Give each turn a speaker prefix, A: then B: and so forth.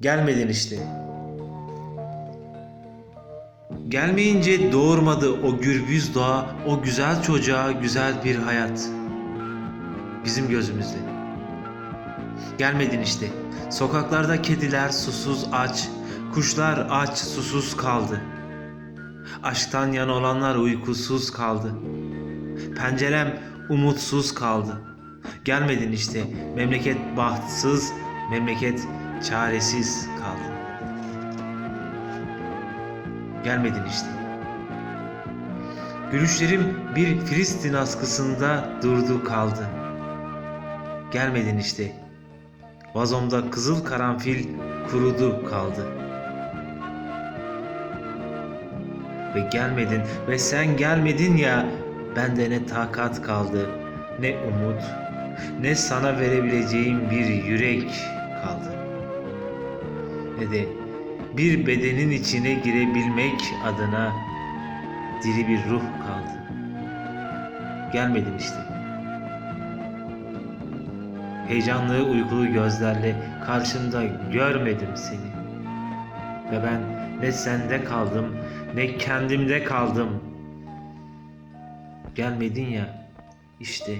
A: Gelmedin işte. Gelmeyince doğurmadı o gürbüz doğa, o güzel çocuğa güzel bir hayat. Bizim gözümüzde. Gelmedin işte. Sokaklarda kediler susuz aç, kuşlar aç susuz kaldı. Aşktan yana olanlar uykusuz kaldı. Pencerem umutsuz kaldı. Gelmedin işte. Memleket bahtsız, memleket çaresiz kaldı. Gelmedin işte. Gülüşlerim bir Filistin askısında durdu kaldı. Gelmedin işte. Vazomda kızıl karanfil kurudu kaldı. Ve gelmedin ve sen gelmedin ya bende ne takat kaldı ne umut ne sana verebileceğim bir yürek kaldı. Ne de bir bedenin içine girebilmek adına diri bir ruh kaldı. Gelmedin işte. Heyecanlı uykulu gözlerle karşımda görmedim seni. Ve ben ne sende kaldım ne kendimde kaldım. Gelmedin ya işte